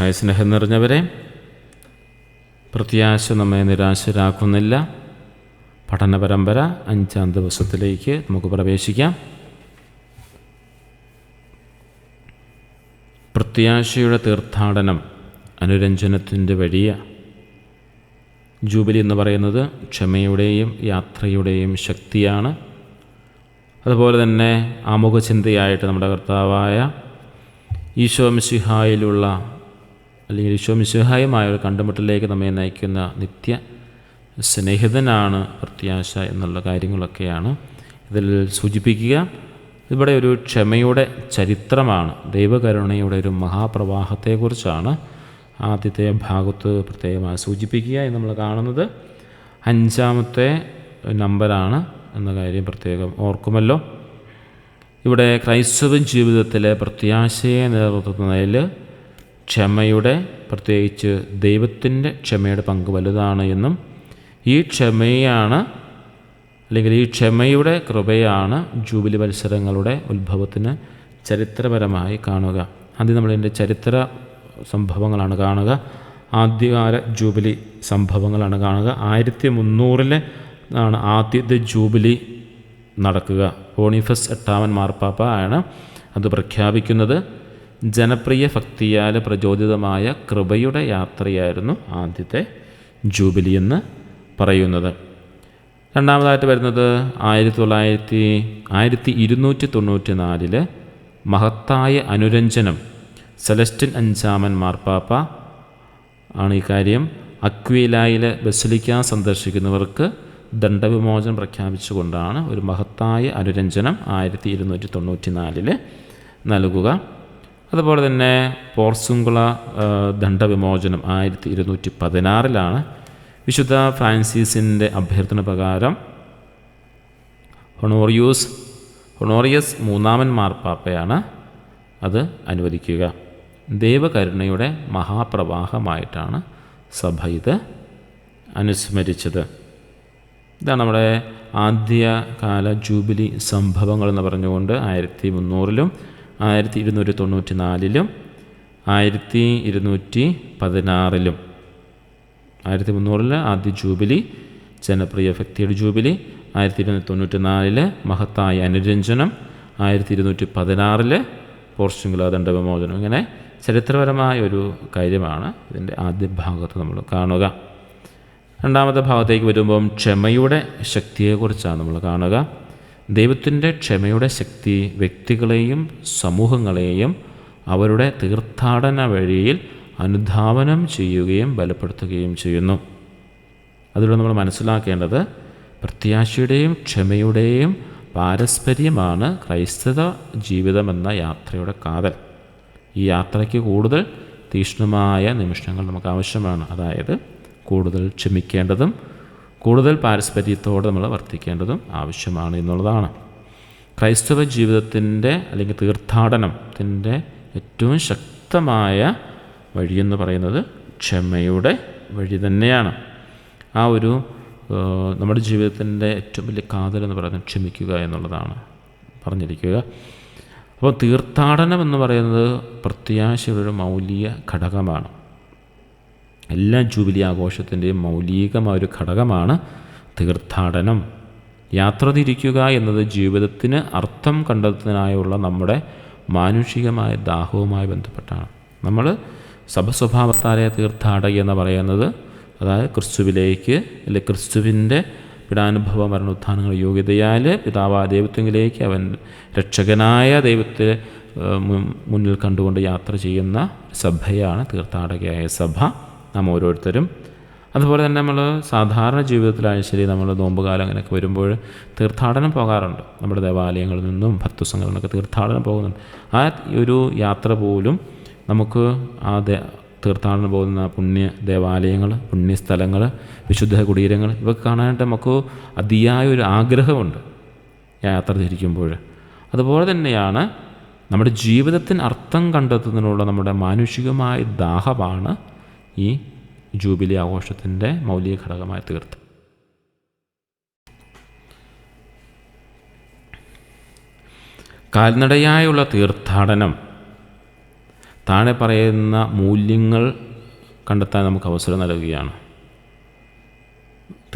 മിശിഹായ സ്നേഹം നിറഞ്ഞവരെ പ്രത്യാശ നമ്മെ നിരാശരാക്കുന്നില്ല. പഠന പരമ്പര അഞ്ചാം ദിവസത്തിലേക്ക് നമുക്ക് പ്രവേശിക്കാം. പ്രത്യാശയുടെ തീർത്ഥാടനം അനുരഞ്ജനത്തിന്റെ വഴിയ. ജൂബിലി എന്ന് പറയുന്നത് ക്ഷമയുടെയും യാത്രയുടെയും ശക്തിയാണ്. അതുപോലെ തന്നെ ആമുഖചിന്തയായിട്ട് നമ്മുടെ കർത്താവായ ഈശോ മിശിഹായിലുള്ള അല്ലെങ്കിൽ ഈശോ ഒരു കണ്ടുമുട്ടലിലേക്ക് നമ്മെ നയിക്കുന്ന നിത്യ സ്നേഹിതനാണ് പ്രത്യാശ എന്നുള്ള കാര്യങ്ങളൊക്കെയാണ് ഇതിൽ സൂചിപ്പിക്കുക. ഇവിടെ ഒരു ക്ഷമയുടെ ചരിത്രമാണ്. ദൈവകരുണയുടെ ഒരു മഹാപ്രവാഹത്തെക്കുറിച്ചാണ് ആദ്യത്തെ ഭാഗത്ത് പ്രത്യേകമായി സൂചിപ്പിക്കുക എന്ന് നമ്മൾ കാണുന്നത്. അഞ്ചാമത്തെ നമ്പറാണ് എന്ന കാര്യം പ്രത്യേകം ഓർക്കുമല്ലോ. ഇവിടെ ക്രൈസ്തവ ജീവിതത്തിലെ പ്രത്യാശയെ നിലനിർത്തുന്നതിൽ ക്ഷമയുടെ പ്രത്യേകിച്ച് ദൈവത്തിന്റെ ക്ഷമയുടെ പങ്ക് വലുതാണ് എന്നും ഈ ക്ഷമയാണ് അല്ലെങ്കിൽ ഈ ക്ഷമയുടെ കൃപയാണ് ജൂബിലി മത്സരങ്ങളുടെ ഉത്ഭവത്തിന് ചരിത്രപരമായി കാണുക. ആദ്യം നമ്മളതിന്റെ ചരിത്ര സംഭവങ്ങളാണ് കാണുക. ആദ്യകാല ജൂബിലി സംഭവങ്ങളാണ് കാണുക. ആയിരത്തി മുന്നൂറിലെ ആണ് ആദ്യത്തെ ജൂബിലി നടക്കുക. ഓണിഫസ് എട്ടാമൻ മാർപ്പാപ്പ ആണ് അത് പ്രഖ്യാപിക്കുന്നത്. ജനപ്രിയ ഭക്തിയാൽ പ്രചോദിതമായ കൃപയുടെ യാത്രയായിരുന്നു ആദ്യത്തെ ജൂബിലി എന്ന് പറയുന്നത്. രണ്ടാമതായിട്ട് വരുന്നത് ആയിരത്തി തൊള്ളായിരത്തി ആയിരത്തി ഇരുന്നൂറ്റി തൊണ്ണൂറ്റി നാലിൽ മഹത്തായ അനുരഞ്ജനം സെലസ്റ്റിൻ അഞ്ചാമൻ മാർപ്പാപ്പ ആണ് ഈ കാര്യം. അക്വീലായിലെ ബസലിക്ക സന്ദർശിക്കുന്നവർക്ക് ദണ്ഡവിമോചനം പ്രഖ്യാപിച്ചുകൊണ്ടാണ് ഒരു മഹത്തായ അനുരഞ്ജനം ആയിരത്തി ഇരുന്നൂറ്റി തൊണ്ണൂറ്റി നാലിൽ നൽകുക. അതുപോലെ തന്നെ പോർസുംകുള ദണ്ഡവിമോചനം ആയിരത്തി ഇരുന്നൂറ്റി പതിനാറിലാണ് വിശുദ്ധ ഫ്രാൻസിസിന്റെ അഭ്യർത്ഥന പ്രകാരം ഹൊണോറിയൂസ് ഹൊണോറിയസ് മൂന്നാമൻ മാർപ്പാപ്പയാണ് അത് അനുവദിക്കുക. ദൈവകരുണയുടെ മഹാപ്രവാഹമായിട്ടാണ് സഭ ഇത് അനുസ്മരിച്ചത്. ഇതാണ് നമ്മുടെ ആദ്യകാല ജൂബിലി സംഭവങ്ങൾ എന്ന് പറഞ്ഞുകൊണ്ട് ആയിരത്തി മുന്നൂറിലും ആയിരത്തി ഇരുന്നൂറ്റി തൊണ്ണൂറ്റി നാലിലും ആയിരത്തി ഇരുന്നൂറ്റി പതിനാറിലും ആയിരത്തി മുന്നൂറിൽ ആദ്യ ജൂബിലി ജനപ്രിയ ഭക്തിയുടെ ജൂബിലി ആയിരത്തി ഇരുന്നൂറ്റി തൊണ്ണൂറ്റി നാലിൽ മഹത്തായ അനുരഞ്ജനം ആയിരത്തി ഇരുന്നൂറ്റി പതിനാറിൽ പോർച്ചുഗൽ ദണ്ഡവിമോചനം. ഇങ്ങനെ ചരിത്രപരമായ ഒരു കാര്യമാണ് ഇതിന്റെ ആദ്യ ഭാഗത്ത് നമ്മൾ കാണുക. രണ്ടാമത്തെ ഭാഗത്തേക്ക് വരുമ്പം ക്ഷമയുടെ ശക്തിയെക്കുറിച്ചാണ് നമ്മൾ കാണുക. ദൈവത്തിന്റെ ക്ഷമയുടെ ശക്തി വ്യക്തികളെയും സമൂഹങ്ങളെയും അവരുടെ തീർത്ഥാടന വഴിയിൽ അനുധാവനം ചെയ്യുകയും ബലപ്പെടുത്തുകയും ചെയ്യുന്നു. അതിലൂടെ നമ്മൾ മനസ്സിലാക്കേണ്ടത് പ്രത്യാശയുടെയും ക്ഷമയുടെയും പാരസ്പര്യമാണ് ക്രൈസ്തവ ജീവിതമെന്ന യാത്രയുടെ കാതൽ. ഈ യാത്രയ്ക്ക് കൂടുതൽ തീക്ഷ്ണമായ നിമിഷങ്ങൾ നമുക്ക് ആവശ്യമാണ്. അതായത് കൂടുതൽ ക്ഷമിക്കേണ്ടതും കൂടുതൽ പാരസ്പര്യത്തോടെ നമ്മൾ വർത്തിക്കേണ്ടതും ആവശ്യമാണ് എന്നുള്ളതാണ്. ക്രൈസ്തവ ജീവിതത്തിന്റെ അല്ലെങ്കിൽ തീർത്ഥാടനത്തിന്റെ ഏറ്റവും ശക്തമായ വഴിയെന്ന് പറയുന്നത് ക്ഷമയുടെ വഴി തന്നെയാണ്. ആ ഒരു നമ്മുടെ ജീവിതത്തിന്റെ ഏറ്റവും വലിയ കാതൽ എന്ന് പറയുന്നത് ക്ഷമിക്കുക എന്നുള്ളതാണ് പറഞ്ഞിരിക്കുക. അപ്പോൾ തീർത്ഥാടനം എന്ന് പറയുന്നത് പ്രത്യാശയുടെ ഒരു മൗലിക ഘടകമാണ്. എല്ലാ ജൂബിലി ആഘോഷത്തിന്റെയും മൗലികമായ ഒരു ഘടകമാണ് തീർത്ഥാടനം. യാത്ര തിരിക്കുക എന്നത് ജീവിതത്തിന് അർത്ഥം കണ്ടെത്തുന്നതിനായുള്ള നമ്മുടെ മാനുഷികമായ ദാഹവുമായി ബന്ധപ്പെട്ടാണ്. നമ്മൾ സഭസ്വഭാവത്താലെ തീർത്ഥാടക എന്ന് പറയുന്നത് അതായത് ക്രിസ്തുവിലേക്ക് അല്ലെ ക്രിസ്തുവിന്റെ പിടാനുഭവ മരണോത്ഥാനങ്ങൾ യോഗ്യതയാൽ പിതാവായ ദൈവത്തിലേക്ക് അവൻ രക്ഷകനായ ദൈവത്തെ മുന്നിൽ കണ്ടുകൊണ്ട് യാത്ര ചെയ്യുന്ന സഭയാണ് തീർത്ഥാടകയായ സഭ. നാം ഓരോരുത്തരും. അതുപോലെ തന്നെ നമ്മൾ സാധാരണ ജീവിതത്തിലായാലും ശരി നമ്മൾ നോമ്പുകാലം അങ്ങനെയൊക്കെ വരുമ്പോൾ തീർത്ഥാടനം പോകാറുണ്ട്. നമ്മുടെ ദേവാലയങ്ങളിൽ നിന്നും ഭക്തസംഘങ്ങളിൽ നിന്നൊക്കെ തീർത്ഥാടനം പോകുന്നുണ്ട്. ആ ഒരു യാത്ര പോലും നമുക്ക് ആ തീർത്ഥാടനം പോകുന്ന പുണ്യ ദേവാലയങ്ങൾ പുണ്യസ്ഥലങ്ങൾ വിശുദ്ധ കുടീരങ്ങൾ ഇവയൊക്കെ കാണാനായിട്ട് നമുക്ക് അതിയായ ഒരു ആഗ്രഹമുണ്ട് യാത്ര തിരിക്കുമ്പോൾ. അതുപോലെ തന്നെയാണ് നമ്മുടെ ജീവിതത്തിന് അർത്ഥം കണ്ടെത്തുന്നതിനുള്ള നമ്മുടെ മാനുഷികമായ ദാഹമാണ് ഈ ജൂബിലി ആഘോഷത്തിന്റെ മൗലിക ഘടകമായി തീർത്ത്. കാൽനടയായുള്ള തീർത്ഥാടനം. താഴെ പറയുന്ന മൂല്യങ്ങൾ കണ്ടെത്താൻ നമുക്ക് അവസരം നൽകുകയാണ്.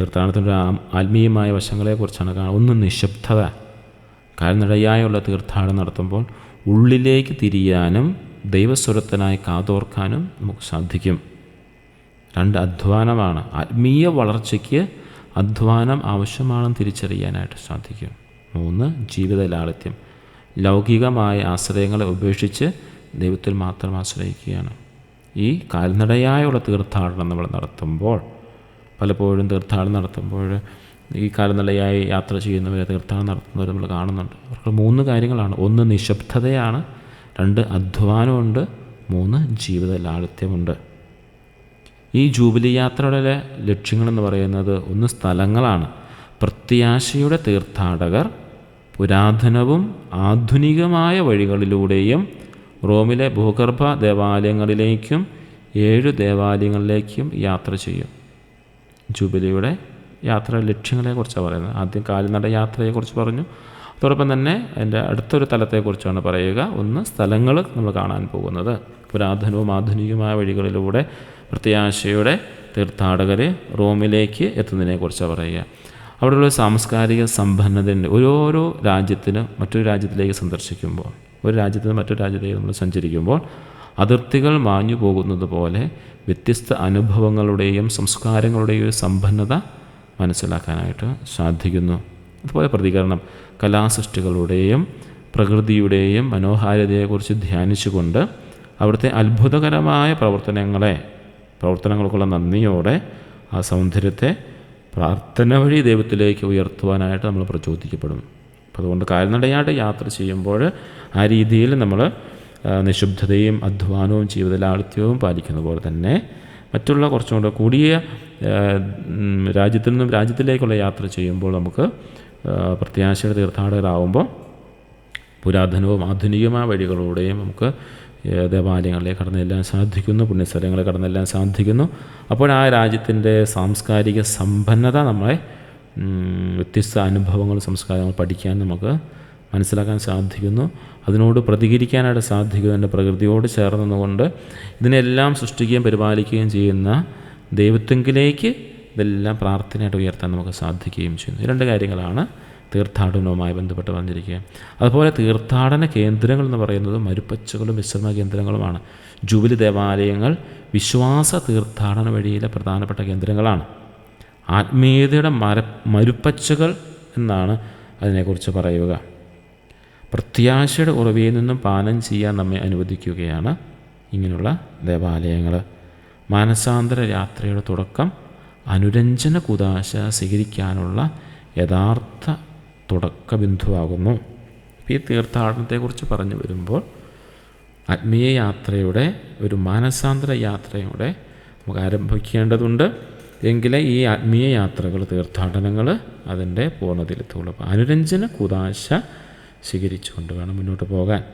തീർത്ഥാടനത്തിന്റെ ആത്മീയമായ വശങ്ങളെക്കുറിച്ചാണ് കാണുന്നത്. ഒന്ന് നിശബ്ദത. കാൽനടയായുള്ള തീർത്ഥാടനം നടത്തുമ്പോൾ ഉള്ളിലേക്ക് തിരിയാനും ദൈവസ്വരത്തിനായി കാതോർക്കാനും നമുക്ക് സാധിക്കും. രണ്ട് അധ്വാനമാണ്. ആത്മീയ വളർച്ചയ്ക്ക് അധ്വാനം ആവശ്യമാണെന്ന് തിരിച്ചറിയാനായിട്ട് സാധിക്കും. മൂന്ന് ജീവിത ലാളിത്യം ലൗകികമായ ആശ്രയങ്ങളെ ഉപേക്ഷിച്ച് ദൈവത്തിൽ മാത്രം ആശ്രയിക്കുകയാണ്. ഈ കാൽനടയായുള്ള തീർത്ഥാടനം നമ്മൾ നടത്തുമ്പോൾ പലപ്പോഴും തീർത്ഥാടനം നടത്തുമ്പോൾ ഈ കാൽനടയായി യാത്ര ചെയ്യുന്നവരെ തീർത്ഥാടനം നടത്തുന്നവർ നമ്മൾ കാണുന്നുണ്ട്. അവർക്ക് മൂന്ന് കാര്യങ്ങളാണ്. ഒന്ന് നിശബ്ദതയാണ്. രണ്ട് അധ്വാനമുണ്ട്. മൂന്ന് ജീവിത ലാളിത്യമുണ്ട് ഈ ജൂബിലി യാത്രയുടെ ലക്ഷ്യങ്ങളെന്ന് പറയുന്നത് ഒന്ന് സ്ഥലങ്ങളാണ്. പ്രത്യാശയുടെ തീർത്ഥാടകർ പുരാതനവും ആധുനികമായ വഴികളിലൂടെയും റോമിലെ ഭൂഗർഭ ദേവാലയങ്ങളിലേക്കും ഏഴ് ദേവാലയങ്ങളിലേക്കും യാത്ര ചെയ്യും. ജൂബിലിയുടെ യാത്ര ലക്ഷ്യങ്ങളെക്കുറിച്ചാണ് പറയുന്നത്. ആദ്യം കാൽനട യാത്രയെക്കുറിച്ച് പറഞ്ഞു. അതോടൊപ്പം തന്നെ എന്റെ അടുത്തൊരു തലത്തെക്കുറിച്ചാണ് പറയുക. ഒന്ന് സ്ഥലങ്ങൾ നമ്മൾ കാണാൻ പോകുന്നത്. പുരാതനവും ആധുനികമായ വഴികളിലൂടെ പ്രത്യാശയുടെ തീർത്ഥാടകർ റോമിലേക്ക് എത്തുന്നതിനെക്കുറിച്ചാണ് പറയുക. അവിടെയുള്ള സാംസ്കാരിക സമ്പന്നതയുണ്ട്. ഓരോരോ രാജ്യത്തിന് മറ്റൊരു രാജ്യത്തിലേക്ക് സന്ദർശിക്കുമ്പോൾ ഒരു രാജ്യത്ത് നിന്ന് മറ്റൊരു രാജ്യത്തേക്ക് നമ്മൾ സഞ്ചരിക്കുമ്പോൾ അതിർത്തികൾ മാഞ്ഞു പോകുന്നത് പോലെ വ്യത്യസ്ത അനുഭവങ്ങളുടെയും സംസ്കാരങ്ങളുടെയും ഒരു സമ്പന്നത മനസ്സിലാക്കാനായിട്ട് സാധിക്കുന്നു. അതുപോലെ പ്രതികരണം കലാസൃഷ്ടികളുടെയും പ്രകൃതിയുടെയും മനോഹാരിതയെക്കുറിച്ച് ധ്യാനിച്ചുകൊണ്ട് അവിടുത്തെ അത്ഭുതകരമായ പ്രവർത്തനങ്ങളെ പ്രവർത്തനങ്ങൾക്കുള്ള നന്ദിയോടെ ആ സൗന്ദര്യത്തെ പ്രാർത്ഥന വഴി ദൈവത്തിലേക്ക് ഉയർത്തുവാനായിട്ട് നമ്മൾ പ്രചോദിക്കപ്പെടും. അപ്പോൾ അതുകൊണ്ട് കാൽനടയായിട്ട് യാത്ര ചെയ്യുമ്പോൾ ആ രീതിയിൽ നമ്മൾ നിശുബ്ധതയും അധ്വാനവും ജീവിതലാളിത്യവും പാലിക്കുന്ന പോലെ തന്നെ മറ്റുള്ള കുറച്ചും കൂടെ കൂടിയ രാജ്യത്തിൽ നിന്നും രാജ്യത്തിലേക്കുള്ള യാത്ര ചെയ്യുമ്പോൾ നമുക്ക് പ്രത്യാശയുടെ തീർത്ഥാടകരാകുമ്പോൾ പുരാതനവും ആധുനികമായ വഴികളിലൂടെയും നമുക്ക് ഏഹ്, ദേവാലയങ്ങളിലേക്ക് കടന്നെല്ലാം സാധിക്കുന്നു പുണ്യസ്ഥലങ്ങളിൽ കടന്നെല്ലാം സാധിക്കുന്നു. അപ്പോൾ ആ രാജ്യത്തിന്റെ സാംസ്കാരിക സമ്പന്നത നമ്മളെ വ്യത്യസ്ത അനുഭവങ്ങൾ സംസ്കാരങ്ങൾ പഠിക്കാൻ നമുക്ക് മനസ്സിലാക്കാൻ സാധിക്കുന്നു. അതിനോട് പ്രതികരിക്കാനായിട്ട് സാധിക്കുന്നു എന്റെ പ്രകൃതിയോട് ചേർന്നതുകൊണ്ട് ഇതിനെല്ലാം സൃഷ്ടിക്കുകയും പരിപാലിക്കുകയും ചെയ്യുന്ന ദൈവത്വങ്കിലേക്ക് ഇതെല്ലാം പ്രാർത്ഥനയായിട്ട് ഉയർത്താൻ നമുക്ക് സാധിക്കുകയും ചെയ്യുന്നു. രണ്ട് കാര്യങ്ങളാണ് തീർത്ഥാടനവുമായി ബന്ധപ്പെട്ട് പറഞ്ഞിരിക്കുക അതുപോലെ തീർത്ഥാടന കേന്ദ്രങ്ങൾ എന്ന് പറയുന്നത് മരുപ്പച്ചകളും വിശ്രമ കേന്ദ്രങ്ങളുമാണ്. ജൂബിലി ദേവാലയങ്ങൾ വിശ്വാസ തീർത്ഥാടന വഴിയിലെ പ്രധാനപ്പെട്ട കേന്ദ്രങ്ങളാണ്. ആത്മീയതയുടെ മര മരുപ്പച്ചകൾ എന്നാണ് അതിനെക്കുറിച്ച് പറയുക. പ്രത്യാശയുടെ ഉറവിയിൽ നിന്നും പാനം ചെയ്യാൻ നമ്മെ അനുവദിക്കുകയാണ് ഇങ്ങനെയുള്ള ദേവാലയങ്ങൾ. മാനസാന്തര യാത്രയുടെ തുടക്കം അനുരഞ്ജന കുതാശ സ്വീകരിക്കാനുള്ള യഥാർത്ഥ തുടക്ക ബിന്ദുവാകുന്നു ഈ തീർത്ഥാടനത്തെക്കുറിച്ച് പറഞ്ഞു വരുമ്പോൾ ആത്മീയ യാത്രയുടെ ഒരു മാനസാന്തര യാത്രയുടെ നമുക്ക് ആരംഭിക്കേണ്ടതുണ്ട്. എങ്കിലേ ഈ ആത്മീയ യാത്രകൾ തീർത്ഥാടനങ്ങൾ അതിന്റെ പൂർണതയിലെത്തുള്ളൂ അപ്പോൾ അനുരഞ്ജന കുതാശ സ്വീകരിച്ചുകൊണ്ട് വേണം മുന്നോട്ട് പോകാൻ.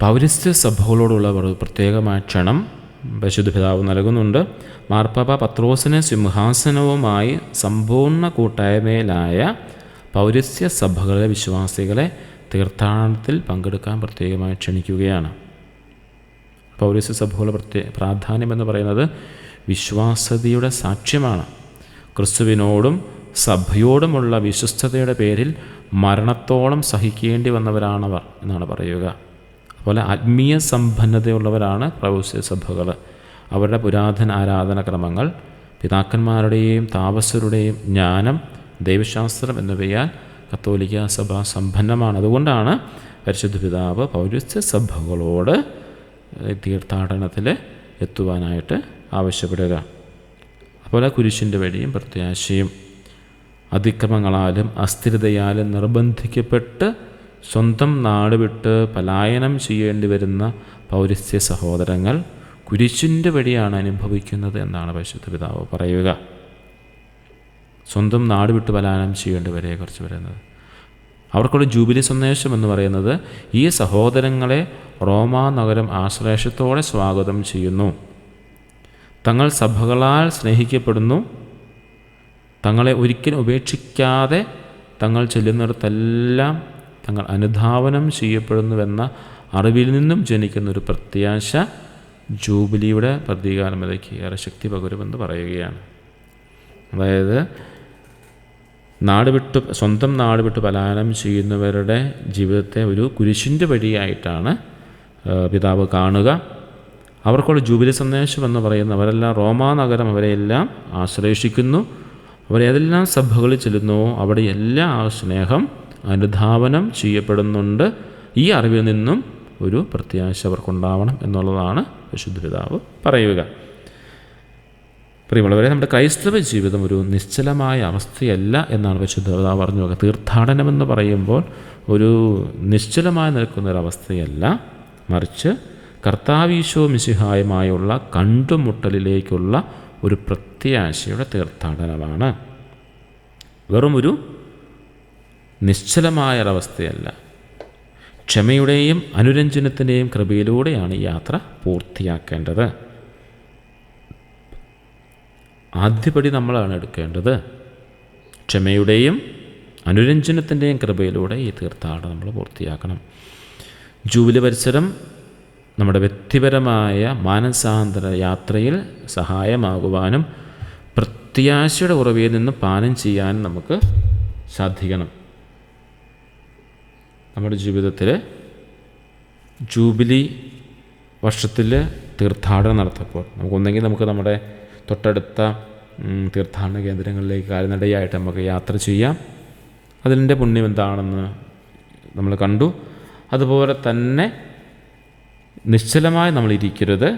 പൗരസ്ത്യ സഭകളോടുള്ള പ്രത്യേകമായ ക്ഷണം പരിശുദ്ധ പിതാവ് നൽകുന്നുണ്ട്. മാർപ്പാപ്പ പത്രോസിന് സിംഹാസനവുമായി സമ്പൂർണ കൂട്ടായ്മയിലായ പൗരസ്യ സഭകളിലെ വിശ്വാസികളെ തീർത്ഥാടനത്തിൽ പങ്കെടുക്കാൻ പ്രത്യേകമായി ക്ഷണിക്കുകയാണ്. പൗരസ്യ സഭകളുടെ പ്രത്യേക പ്രാധാന്യമെന്ന് പറയുന്നത് വിശ്വാസതയുടെ സാക്ഷ്യമാണ്. ക്രിസ്തുവിനോടും സഭയോടുമുള്ള വിശ്വസ്തതയുടെ പേരിൽ മരണത്തോളം സഹിക്കേണ്ടി വന്നവരാണവർ എന്നാണ് പറയുക. അതുപോലെ ആത്മീയ സമ്പന്നതയുള്ളവരാണ് പൗരസ്യ സഭകൾ. അവരുടെ പുരാതന ആരാധന ക്രമങ്ങൾ പിതാക്കന്മാരുടെയും താപസരുടെയും ജ്ഞാനം ദൈവശാസ്ത്രം എന്നിവയാൽ കത്തോലിക്ക സഭ സമ്പന്നമാണ്. അതുകൊണ്ടാണ് പരിശുദ്ധ പിതാവ് പൗരസ്ത്യ സഭകളോട് തീർത്ഥാടനത്തിൽ എത്തുവാനായിട്ട് ആവശ്യപ്പെടുക. അതുപോലെ കുരിശിന്റെ വഴിയും പ്രത്യാശയും. അതിക്രമങ്ങളാലും അസ്ഥിരതയാലും നിർബന്ധിക്കപ്പെട്ട് സ്വന്തം നാട് വിട്ട് പലായനം ചെയ്യേണ്ടി വരുന്ന പൗരസ്ത്യ സഹോദരങ്ങൾ കുരിശിന്റെ വഴിയാണ് അനുഭവിക്കുന്നത് എന്നാണ് പരിശുദ്ധ പിതാവ് പറയുക. സ്വന്തം നാട് വിട്ട് പലായനം ചെയ്യേണ്ടി വരെക്കുറിച്ച് പറയുന്നത്. അവർക്കുള്ള ജൂബിലി സന്ദേശം എന്ന് പറയുന്നത് ഈ സഹോദരങ്ങളെ റോമാ നഗരം ആശ്ലേഷത്തോടെ സ്വാഗതം ചെയ്യുന്നു. തങ്ങൾ സഭകളാൽ സ്നേഹിക്കപ്പെടുന്നു. തങ്ങളെ ഒരിക്കലും ഉപേക്ഷിക്കാതെ തങ്ങൾ ചെല്ലുന്നിടത്തെല്ലാം തങ്ങൾ അനുധാവനം ചെയ്യപ്പെടുന്നുവെന്ന അറിവിൽ നിന്നും ജനിക്കുന്ന ഒരു പ്രത്യാശ ജൂബിലിയുടെ പ്രതീകാത്മതയ്ക്ക് ഏറെ ശക്തി പകരുമെന്ന് പറയുകയാണ്. അതായത് നാട് വിട്ട് സ്വന്തം നാട് വിട്ട് പലായനം ചെയ്യുന്നവരുടെ ജീവിതത്തെ ഒരു കുരിശിന്റെ വഴിയായിട്ടാണ് പിതാവ് കാണുക. അവർക്കുള്ള ജൂബിലി സന്ദേശം എന്ന് പറയുന്ന അവരെല്ലാം റോമാനഗരം അവരെയെല്ലാം ആശ്ലേഷിക്കുന്നു അവരേതെല്ലാം സഭകളിൽ ചെല്ലുന്നുവോ അവിടെയെല്ലാം ആ സ്നേഹം അനുധാവനം ചെയ്യപ്പെടുന്നുണ്ട്. ഈ അറിവിൽ നിന്നും ഒരു പ്രത്യാശ അവർക്കുണ്ടാവണം എന്നുള്ളതാണ് വിശുദ്ധ പിതാവ് പറയുക. പ്രിയമുള്ളവരെ നമ്മുടെ ക്രൈസ്തവ ജീവിതം ഒരു നിശ്ചലമായ അവസ്ഥയല്ല എന്നാണ് വിശുദ്ധ പിതാവ് പറഞ്ഞു. നോക്കുക തീർത്ഥാടനം എന്ന് പറയുമ്പോൾ ഒരു നിശ്ചലമായി നിൽക്കുന്നൊരവസ്ഥയല്ല. മറിച്ച് കർത്താവീശോ മിശിഹായുമായുള്ള കണ്ടുമുട്ടലിലേക്കുള്ള ഒരു പ്രത്യാശയുടെ തീർത്ഥാടനമാണ്. വെറും നിശ്ചലമായ ഒരവസ്ഥയല്ല ക്ഷമയുടെയും അനുരഞ്ജനത്തിന്റെയും കൃപയിലൂടെയാണ് യാത്ര പൂർത്തിയാക്കേണ്ടത്. ആദ്യപടി നമ്മളാണ് എടുക്കേണ്ടത്. ക്ഷമയുടെയും അനുരഞ്ജനത്തിന്റെയും കൃപയിലൂടെ ഈ തീർത്ഥാടനം നമ്മൾ പൂർത്തിയാക്കണം. ജൂബിലി പരിസരം നമ്മുടെ വ്യക്തിപരമായ മാനസാന്തര യാത്രയിൽ സഹായമാകുവാനും പ്രത്യാശയുടെ ഉറവിൽ നിന്ന് പാനം ചെയ്യാനും നമുക്ക് സാധിക്കണം. നമ്മുടെ ജീവിതത്തിൽ ജൂബിലി വർഷത്തിൽ തീർത്ഥാടനം നടത്തപ്പോൾ നമുക്കൊന്നെങ്കിൽ നമുക്ക് നമ്മുടെ തൊട്ടടുത്ത തീർത്ഥാടന കേന്ദ്രങ്ങളിലേക്ക് കാൽനടയായിട്ട് നമുക്ക് യാത്ര ചെയ്യാം. അതിന്റെ പുണ്യം എന്താണെന്ന് നമ്മൾ കണ്ടു. അതുപോലെ തന്നെ നിശ്ചലമായി നമ്മൾ ഇരിക്കരുത്.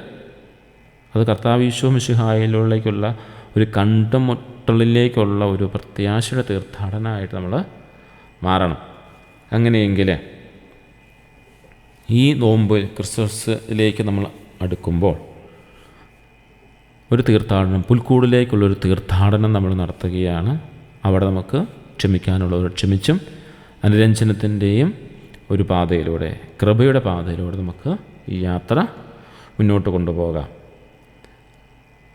അത് കർത്താവീശോ മിശിഹായിലേക്കുള്ള ഒരു കണ്ടുമുട്ടലിലേക്കുള്ള ഒരു പ്രത്യാശയുടെ തീർത്ഥാടനമായിട്ട് നമ്മൾ മാറണം. അങ്ങനെയെങ്കിൽ ഈ നോമ്പ് ക്രിസ്മസിലേക്ക് നമ്മൾ അടുക്കുമ്പോൾ ഒരു തീർത്ഥാടനം പുൽക്കൂടിലേക്കുള്ളൊരു തീർത്ഥാടനം നമ്മൾ നടത്തുകയാണ്. അവിടെ നമുക്ക് ക്ഷമിക്കാനുള്ളവർ ക്ഷമിച്ചും അനുരഞ്ജനത്തിന്റെയും ഒരു പാതയിലൂടെ കൃപയുടെ പാതയിലൂടെ നമുക്ക് ഈ യാത്ര മുന്നോട്ട് കൊണ്ടുപോകാം.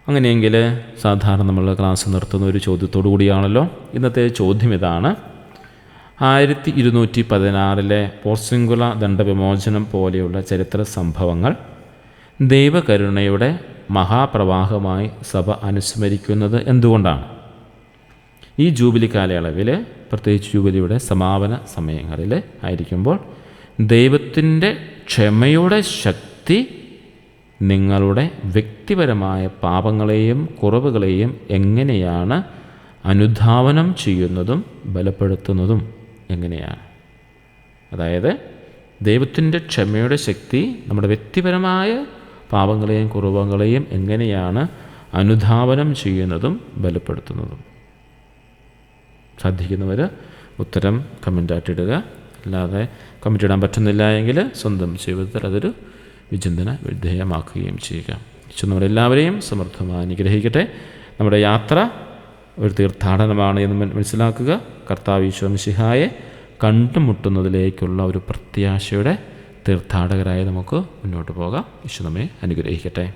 അങ്ങനെയെങ്കിൽ സാധാരണ നമ്മൾ ക്ലാസ് നിർത്തുന്ന ഒരു ചോദ്യത്തോടു കൂടിയാണല്ലോ. ഇന്നത്തെ ചോദ്യം ഇതാണ്. ആയിരത്തി ഇരുന്നൂറ്റി പതിനാറിലെ പോർസിംഗുല ദണ്ഡവിമോചനം പോലെയുള്ള ചരിത്ര സംഭവങ്ങൾ ദൈവകരുണയുടെ മഹാപ്രവാഹമായി സഭ അനുസ്മരിക്കുന്നത് എന്തുകൊണ്ടാണ്? ഈ ജൂബിലി കാലയളവിൽ പ്രത്യേകിച്ച് ജൂബിലിയുടെ സമാപന സമയങ്ങളിൽ ആയിരിക്കുമ്പോൾ ദൈവത്തിന്റെ ക്ഷമയുടെ ശക്തി നിങ്ങളുടെ വ്യക്തിപരമായ പാപങ്ങളെയും കുറവുകളെയും എങ്ങനെയാണ് അനുധാവനം ചെയ്യുന്നതും ബലപ്പെടുത്തുന്നതും എങ്ങനെയാണ്? അതായത് ദൈവത്തിന്റെ ക്ഷമയുടെ ശക്തി നമ്മുടെ വ്യക്തിപരമായ പാപങ്ങളെയും കുറവുകളെയും എങ്ങനെയാണ് അനുധാവനം ചെയ്യുന്നതും ബലപ്പെടുത്തുന്നതും. സാധിക്കുന്നവർ ഉത്തരം കമന്റായിട്ട് അല്ലാതെ കമന്റ് ഇടാൻ പറ്റുന്നില്ല എങ്കിൽ സ്വന്തം ജീവിതത്തിൽ അതൊരു വിചിന്തന വിധേയമാക്കുകയും ചെയ്യുക. ഈശോ നമ്മളെല്ലാവരെയും സമൃദ്ധമായി അനുഗ്രഹിക്കട്ടെ. നമ്മുടെ യാത്ര ഒരു തീർത്ഥാടനമാണ് എന്ന് മനസ്സിലാക്കുക. കർത്താവ് ഈശോ മിശിഹായെ കണ്ടുമുട്ടുന്നതിലേക്കുള്ള ഒരു പ്രത്യാശയുടെ തീർത്ഥാടകരായി നമുക്ക് മുന്നോട്ട് പോകാം. ഈശോ നമ്മെ അനുഗ്രഹിക്കട്ടെ.